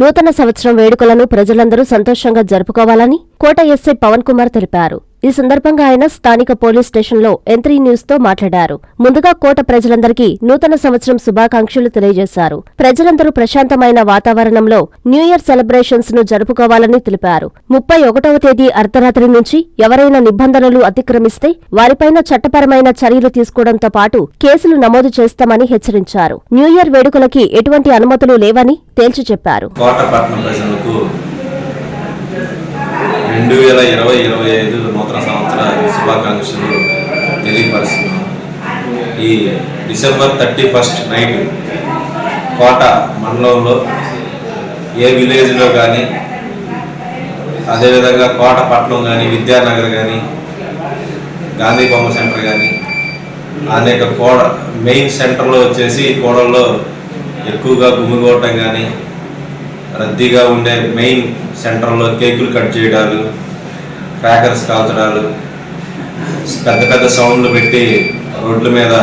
నూతన సంవత్సరం వేడుకలను ప్రజలందరూ సంతోషంగా జరుపుకోవాలని కోట ఎస్ఐ పవన్ కుమార్ తెలిపారు. ఈ సందర్భంగా ఆయన స్థానిక పోలీస్ స్టేషన్లో ఎంత్రీ న్యూస్తో మాట్లాడారు. ముందుగా కోట ప్రజలందరికీ నూతన సంవత్సరం శుభాకాంక్షలు తెలియజేశారు. ప్రజలందరూ ప్రశాంతమైన వాతావరణంలో న్యూ ఇయర్ సెలబ్రేషన్స్ను జరుపుకోవాలని తెలిపారు. ముప్పై ఒకటవ తేదీ అర్ధరాత్రి నుంచి ఎవరైనా నిబంధనలు అతిక్రమిస్తే వారిపైన చట్టపరమైన చర్యలు తీసుకోవడంతో పాటు కేసులు నమోదు చేస్తామని హెచ్చరించారు. న్యూ ఇయర్ వేడుకలకి ఎటువంటి అనుమతులు లేవని తేల్చి చెప్పారు. రెండు వేల ఇరవై ఇరవై ఐదు శుభాకాంక్షలు తెలియపరుస్తున్నాం. ఈ December thirty first night Kota మండలంలో ఏ విలేజ్లో కానీ అదేవిధంగా కోట పట్నం కానీ విద్యానగర్ కానీ గాంధీ బొమ్మ సెంటర్ కానీ అనేక కోడ మెయిన్ సెంటర్లో వచ్చేసి కోడల్లో ఎక్కువగా గుమిగోవటం కానీ రద్దీగా ఉండే మెయిన్ సెంటర్లో కేకులు కట్ చేయడాలు క్రాకర్స్ కాల్చడాలు పెద్ద పెద్ద సౌండ్లు పెట్టి రోడ్ల మీద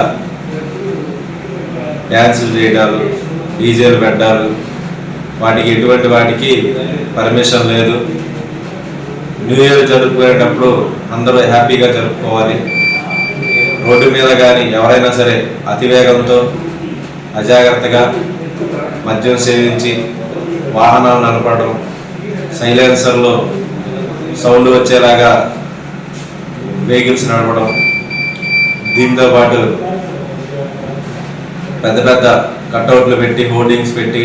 డ్యాన్సులు చేయడాలు డీజేలు పెట్టడాలు. వాటికి ఎటువంటి వాటికి పర్మిషన్ లేదు. న్యూ ఇయర్ జరుపుకునేటప్పుడు అందరూ హ్యాపీగా జరుపుకోవాలి. రోడ్డు మీద కానీ ఎవరైనా సరే అతివేగంతో అజాగ్రత్తగా మద్యం సేవించి వాహనాలు నడపడం సైలెన్సర్లో సౌండ్ వచ్చేలాగా వెహికల్స్ నడపడం దీంతో పాటు పెద్ద పెద్ద కట్అవుట్లు పెట్టి హోర్డింగ్స్ పెట్టి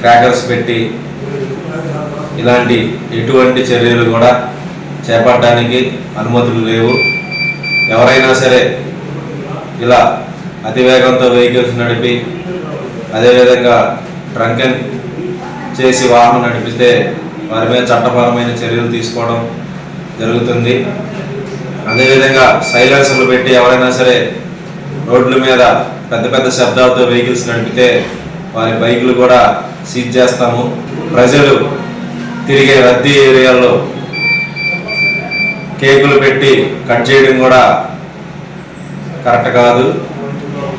క్రాకర్స్ పెట్టి ఇలాంటి ఎటువంటి చర్యలు కూడా చేపట్టడానికి అనుమతులు లేవు. ఎవరైనా సరే ఇలా అతివేగంతో వెహికల్స్ నడిపి అదేవిధంగా డ్రంకెన్ చేసి వాహనం నడిపితే వారి మీద చట్టపరమైన చర్యలు తీసుకోవడం జరుగుతుంది. అదేవిధంగా సైలెన్సర్లు పెట్టి ఎవరైనా సరే రోడ్ల మీద పెద్ద పెద్ద శబ్దాలతో వెహికల్స్ నడిపితే వారి బైకులు కూడా సీజ్ చేస్తాము. ప్రజలు తిరిగే రద్దీ ఏరియాల్లో కేకులు పెట్టి కట్ చేయడం కూడా కరెక్ట్ కాదు.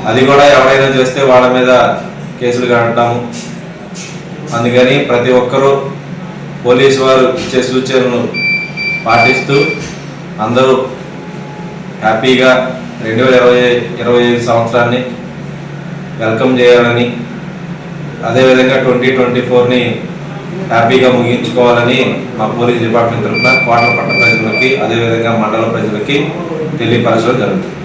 అది కూడా ఎవరైనా చేస్తే వాళ్ళ మీద కేసులు కట్టాము అందుకని ప్రతి ఒక్కరూ పోలీసు వారు ఇచ్చే సూచనలు పాటిస్తూ అందరూ హ్యాపీగా రెండు వేల ఇరవై ఇరవై ఐదు సంవత్సరాన్ని వెల్కమ్ చేయాలని అదేవిధంగా ట్వంటీ ట్వంటీ ఫోర్ని హ్యాపీగా ముగించుకోవాలని మా పోలీస్ డిపార్ట్మెంట్ తరఫున కోట్ల పట్ట ప్రజలకి అదేవిధంగా మండల ప్రజలకి తెలియపరచడం జరుగుతుంది.